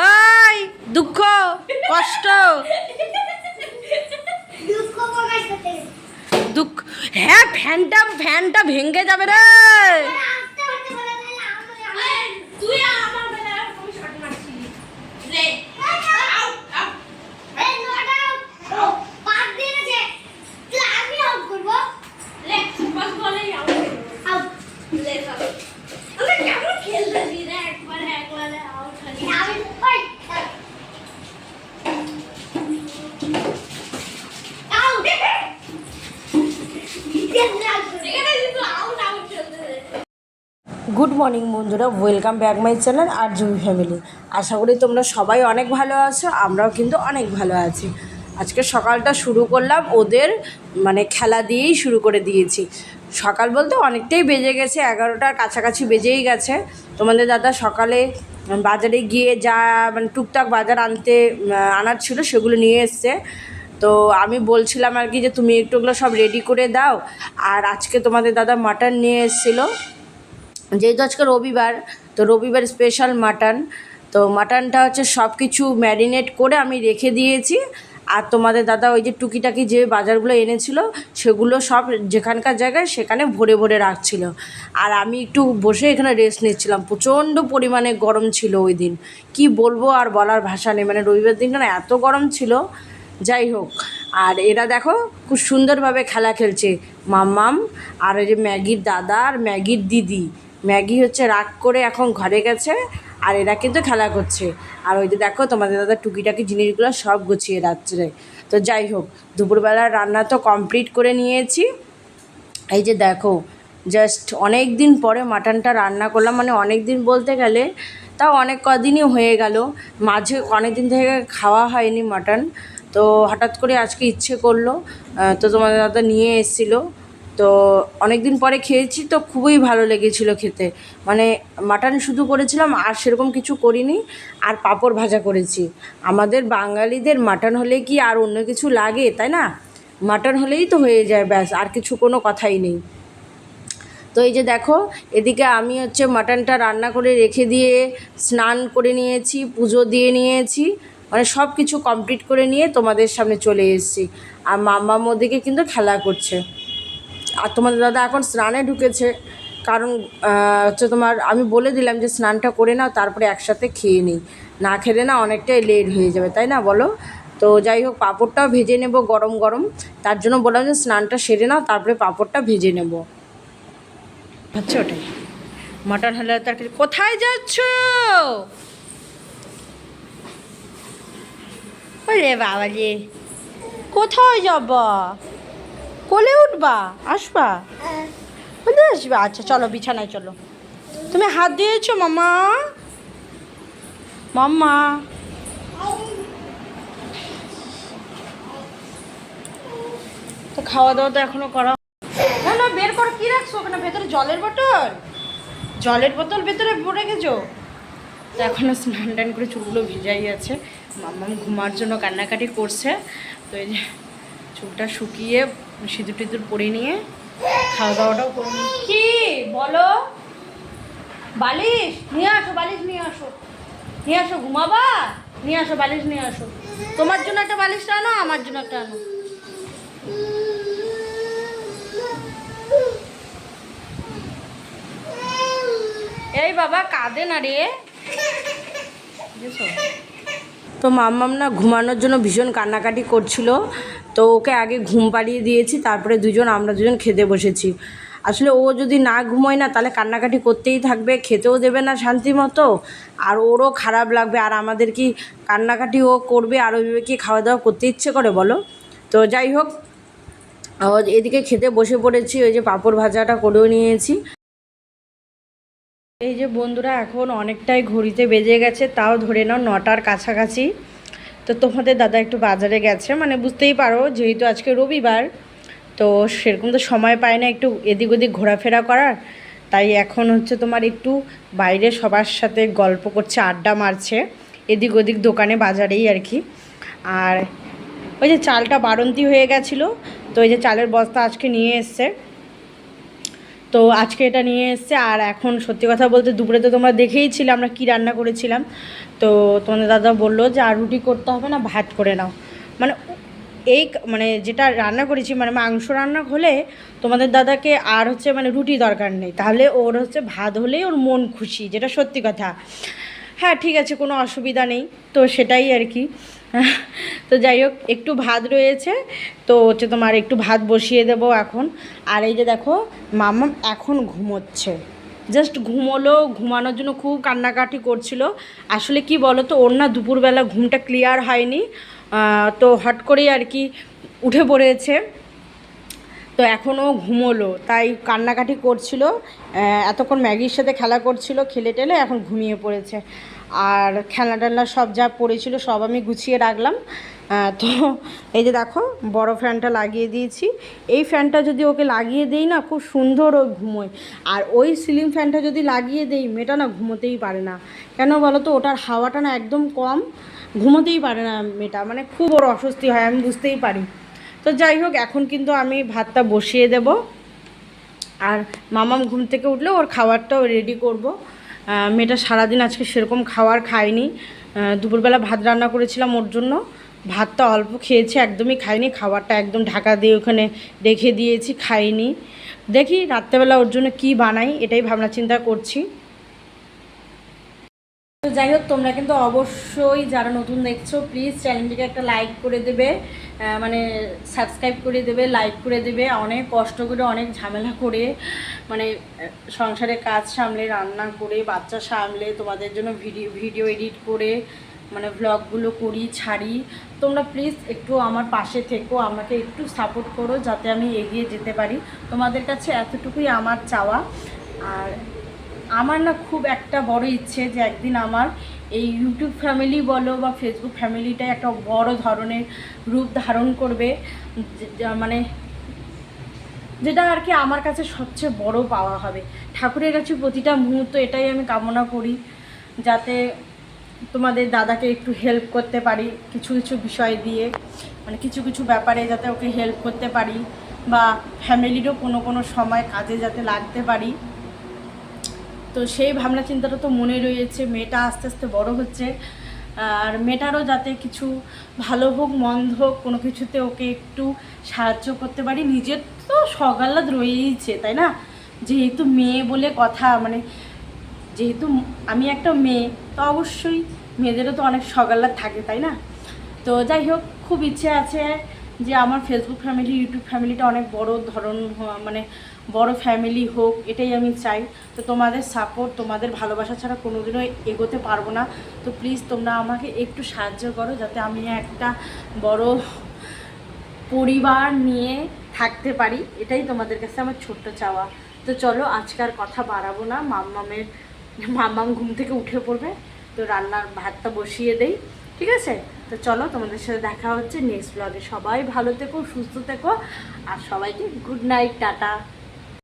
ওই দুঃখ কষ্ট। দুঃখ হ্যাঁ ফ্যানটা ফ্যানটা ভেঙে যাবে রে আসতে হতে বলে তাহলে আমি- আমি- তুই আমার বেলায় আমি শট মারছিলি রে এই নটা ও, পাঁচ দিন আছে। তাহলে আমি out করব। লে বাস বলেই আউট Out. লে চল আমরা কেমন খেলতেছি রে একবার একবার আউট খালি আমি- ওই, out. এখানে কিন্তু আউট আউট চলতেছে গুড মর্নিং বন্ধুরা ওয়েলকাম ব্যাক মাই চ্যানেল আর জুমি ফ্যামিলি আশা করি তোমরা সবাই অনেক ভালো আছো, আমরাও কিন্তু অনেক ভালো আছি। আজকে সকালটা শুরু করলাম ওদের মানে খেলা দিয়েই শুরু করে দিয়েছি। সকাল বলতে অনেকটাই বেজে গেছে, এগারোটার কাছাকাছি বেজেই গেছে। তোমাদের দাদা সকালে বাজারে গিয়ে যা মানে টুকটাক বাজার আনতে আনার ছিল সেগুলো নিয়ে এসছে। তো আমি বলছিলাম আর কি যে তুমি একটু ওগুলো সব রেডি করে দাও। আর আজকে তোমাদের দাদা মাটন নিয়ে এসেছিল। যেহেতু আজকে রবিবার, তো রবিবার স্পেশাল মাটন তো মাটনটা হচ্ছে সব কিছু ম্যারিনেট করে আমি রেখে দিয়েছি। আর তোমাদের দাদা ওই যে টুকিটাকি যে বাজারগুলো এনেছিল, সেগুলো সব যেখানকার জায়গায় সেখানে ভরে ভরে রাখছিল। আর আমি একটু বসে এখানে রেস্ট নিচ্ছিলাম। প্রচণ্ড পরিমাণে গরম ছিল ওই দিন। কি বলব আর বলার ভাষা নেই। মানে রবিবার দিনটা না এত গরম ছিল। যাই হোক, আর এরা দেখো খুব সুন্দরভাবে খেলা খেলছে। মাম্মাম, আর ওই যে ম্যাগির দাদা আর ম্যাগির দিদি। ম্যাগি হচ্ছে রাগ করে এখন ঘরে গেছে, আর এরা কিন্তু খেলা করছে। আর ওই যে দেখো তোমাদের দাদা টুকিটাকি জিনিসগুলো সব গুছিয়ে রাত্রে তো যাই হোক দুপুরবেলার রান্না তো কমপ্লিট করে নিয়েছি। এই যে দেখো জাস্ট অনেক দিন পরে মাটনটা রান্না করলাম মানে অনেক দিন বলতে গেলে তাও অনেক কদিনই হয়ে গেল। মাঝে অনেক দিন থেকে খাওয়া হয়নি মাটন, তো হঠাৎ করে আজকে ইচ্ছে করল তো তোমাদের দাদা নিয়ে এসেছিল। তো অনেক দিন পরে খেয়েছি তো খুবই ভালো লেগেছিলো খেতে। মানে মাটন শুধু করেছিলাম আর সেরকম কিছু করিনি, আর পাঁপড় ভাজা করেছি। আমাদের বাঙালিদের মাটন হলে কি আর অন্য কিছু লাগে, তাই না? মাটন হলেই তো হয়ে যায়, ব্যাস, আর কিছু কোনো কথাই নেই। তো এই যে দেখো, এদিকে আমি হচ্ছে মাটনটা রান্না করে রেখে দিয়ে স্নান করে নিয়েছি, পুজো দিয়ে নিয়েছি মানে সব কিছু কমপ্লিট করে নিয়ে তোমাদের সামনে চলে এসেছি। আর মাম্মাম ওদিকে কিন্তু খেলা করছে। আর তোমাদের দাদা এখন স্নানে ঢুকেছে। কারণ হচ্ছে তোমার আমি বলে দিলাম যে স্নানটা করে নাও, তারপরে একসাথে খেয়ে নিই। না খেলে না অনেকটাই লেট হয়ে যাবে, তাই না বলো? তো যাই হোক, পাঁপড়টাও ভেজে নেব গরম গরম। তার জন্য বললাম যে স্নানটা সেরে নাও, তারপরে পাঁপড়টা ভেজে নেব। আচ্ছা ওটাই? মাটন হলে তার কোথায় যাচ্ছ? ওরে বাবা রে কোথায় যাবা? কোলে উঠবা? আসবা? বুঝতে আসবে? আচ্ছা চলো, বিছানায় চলো। তুমি হাত দিয়েছ মামা মাম্মা? তো খাওয়া দাওয়া তো এখনও করা না না, বের করো, কি রাখছো ওখানে? ভেতরে জলের বোতল? জলের বোতল ভেতরে গেছো? তো এখনও স্নান টান করে চুলগুলো ভিজাই আছে। মাম্মাম ঘুমার জন্য কান্নাকাটি করছে। তো এই যে চুলটা শুকিয়ে সিঁদুর টিঁদুর পরে নিয়ে খাওয়া দাওয়াটাও করে। কি? বলো? বালিশ? নিয়ে আসো, বালিশ নিয়ে আসো। নিয়ে আসো, ঘুমাবা? নিয়ে আসো, বালিশ নিয়ে আসো। তোমার জন্য একটা বালিশ আনো আমার জন্য একটা আনো। এই বাবা, কাঁদে না রে? তো মাম্মাম না ঘুমানোর জন্য ভীষণ কান্নাকাটি করছিল। তো ওকে আগে ঘুম পাড়িয়ে দিয়েছি, তারপরে দুজন, আমরা দুজন খেতে বসেছি। আসলে ও যদি না ঘুমোয় না, তাহলে কান্নাকাটি করতেই থাকবে, খেতেও দেবে না শান্তি মতো। আর ওরও খারাপ লাগবে, আর আমাদের কি কান্নাকাটি ও করবে, আর ওইভাবে কি খাওয়া দাওয়া করতে ইচ্ছে করে বলো? তো যাই হোক এদিকে খেতে বসে পড়েছি, ওই যে পাঁপড় ভাজাটা করেও নিয়েছি। এই যে বন্ধুরা, এখন অনেকটাই ঘড়িতে বেজে গেছে, তাও ধরে নাও নটার কাছাকাছি। তো তোমাদের দাদা একটু বাজারে গেছে মানে বুঝতেই পারো যেহেতু আজকে রবিবার, তো সেরকম তো সময় পায় না একটু এদিক ওদিক ঘোরাফেরা করার। তাই এখন হচ্ছে তোমার একটু বাইরে সবার সাথে গল্প করছে, আড্ডা মারছে, এদিক ওদিক দোকানে বাজারেই আর কি। আর ওই যে চালটা বাড়ন্তি হয়ে গেছিল, তো ওই যে চালের বস্তা আজকে নিয়ে এসছে। তো আজকে এটা নিয়ে এসছে, আর এখন সত্যি কথা বলতে দুপুরে তো তোমরা দেখেইছিলে আমরা কি রান্না করেছিলাম। তো তোমাদের দাদা বলল যে, আর রুটি করতে হবে না, ভাত করে নাও। মানে এই মানে যেটা রান্না করেছি মানে মাংস রান্না হলে তোমাদের দাদাকে আর হচ্ছে মানে রুটি দরকার নেই। তাহলে ওর হচ্ছে ভাত হলেই ওর মন খুশি, যেটা সত্যি কথা। হ্যাঁ ঠিক আছে, কোনো অসুবিধা নেই। তো সেটাই আর কি। তো যাই হোক, একটু ভাত রয়েছে, তো হচ্ছে তোমার একটু ভাত বসিয়ে দেবো এখন। আর এই যে দেখো মাম্মাম এখন ঘুমোচ্ছে। জাস্ট ঘুমোলো, ঘুমানোর জন্য খুব কান্নাকাটি করছিল। আসলে কি বলো তো ওর না দুপুরবেলা ঘুমটা ক্লিয়ার হয়নি। তো হট করেই আর কি উঠে পড়েছে। তো এখনও ঘুমোলো। তাই কান্নাকাটি করছিল এতক্ষণ ম্যাগির সাথে খেলা করছিল, খেলে টেলে এখন ঘুমিয়ে পড়েছে। আর খেলনা টেলনা সব যা পড়েছিল সব আমি গুছিয়ে রাখলাম। তো এই যে দেখো, বড় ফ্যানটা লাগিয়ে দিয়েছি। এই ফ্যানটা যদি ওকে লাগিয়ে দেই না, খুব সুন্দর ও ঘুমোয়। আর ওই সিলিং ফ্যানটা যদি লাগিয়ে দেই, মেয়েটা না ঘুমোতেই পারে না। কেন বলো তো, ওটার হাওয়াটা না একদম কম। ঘুমোতেই পারে না মেয়েটা মানে খুব ওর অস্বস্তি হয়, আমি বুঝতেই পারি। তো যাই হোক, এখন কিন্তু আমি ভাতটা বসিয়ে দেব। আর মামাম ঘুম থেকে উঠলে ওর খাবারটাও রেডি করব। মেয়েটা সারাদিন আজকে সেরকম খাবার খায়নি। দুপুরবেলা ভাত রান্না করেছিলাম ওর জন্য। ভাতটা অল্প খেয়েছে, একদমই খায়নি। খাবারটা একদম ঢাকা দিয়ে ওখানে রেখে দিয়েছি, খাইনি। দেখি রাত্রেবেলা ওর জন্য কি বানাই, এটাই ভাবনা চিন্তা করছি। তো যাই হোক, তোমরা কিন্তু অবশ্যই যারা নতুন দেখছ প্লিজ চ্যানেলটিকে একটা লাইক করে দেবে মানে সাবস্ক্রাইব করে দেবে লাইক করে দেবে। অনেক কষ্ট করে, অনেক ঝামেলা করে মানে সংসারে কাজ সামলে, রান্না করে, বাচ্চা সামলে, তোমাদের জন্য ভিডিও ভিডিও এডিট করে মানে ভ্লগগুলো করি, ছাড়ি। তোমরা প্লিজ একটু আমার পাশে থেকো, আমাকে একটু সাপোর্ট করো, যাতে আমি এগিয়ে যেতে পারি। তোমাদের কাছে এতটুকুই আমার চাওয়া। আর আমার না খুব একটা বড় ইচ্ছে যে একদিন আমার এই ইউটিউব ফ্যামিলি বলো বা ফেসবুক ফ্যামিলিটা একটা বড় ধরনের রূপ ধারণ করবে মানে যেটা আর কি আমার কাছে সবচেয়ে বড় পাওয়া হবে। ঠাকুরের কাছে প্রতিটা মুহূর্ত এটাই আমি কামনা করি, যাতে তোমাদের দাদাকে একটু হেল্প করতে পারি কিছু কিছু বিষয় দিয়ে মানে কিছু কিছু ব্যাপারে যাতে ওকে হেল্প করতে পারি বা ফ্যামিলিরও কোনো কোনো সময় কাজে যাতে লাগতে পারি। তো সেই ভাবনা চিন্তাটা তো মনে রয়েছে, মেয়েটা আস্তে আস্তে বড় হচ্ছে। আর মেয়েটারও যাতে কিছু ভালো হোক, মন্দ হোক, কোনো কিছুতে ওকে একটু সাহায্য করতে পারি। নিজের তো সকাল্লাদ রয়েইছে, তাই না? যেহেতু মেয়ে বলে কথা মানে যেহেতু আমি একটা মেয়ে, তো অবশ্যই মেয়েদেরও তো অনেক সকাল্লাদ থাকে, তাই না? তো যাই হোক, খুব ইচ্ছে আছে যে আমার ফেসবুক ফ্যামিলি ইউটিউব ফ্যামিলিটা অনেক বড় ধরন মানে বড় ফ্যামিলি হোক, এটাই আমি চাই। তো তোমাদের সাপোর্ট তোমাদের ভালোবাসা ছাড়া কোনোদিনও এগোতে পারব না। তো প্লিজ তোমরা আমাকে একটু সাহায্য করো যাতে আমি একটা বড় পরিবার নিয়ে থাকতে পারি। এটাই তোমাদের কাছে আমার ছোট্ট চাওয়া। তো চলো আজকার কথা বাড়াবো না। মাম্মামের, মাম্মাম ঘুম থেকে উঠে পড়বে। তো রান্নার ভাতটা বসিয়ে দেই। ঠিক আছে? তো চলো তোমাদের সাথে দেখা হচ্ছে নেক্সট ব্লগে সবাই ভালো থেকো, সুস্থ থেকো, আর সবাইকে গুড নাইট টাটা।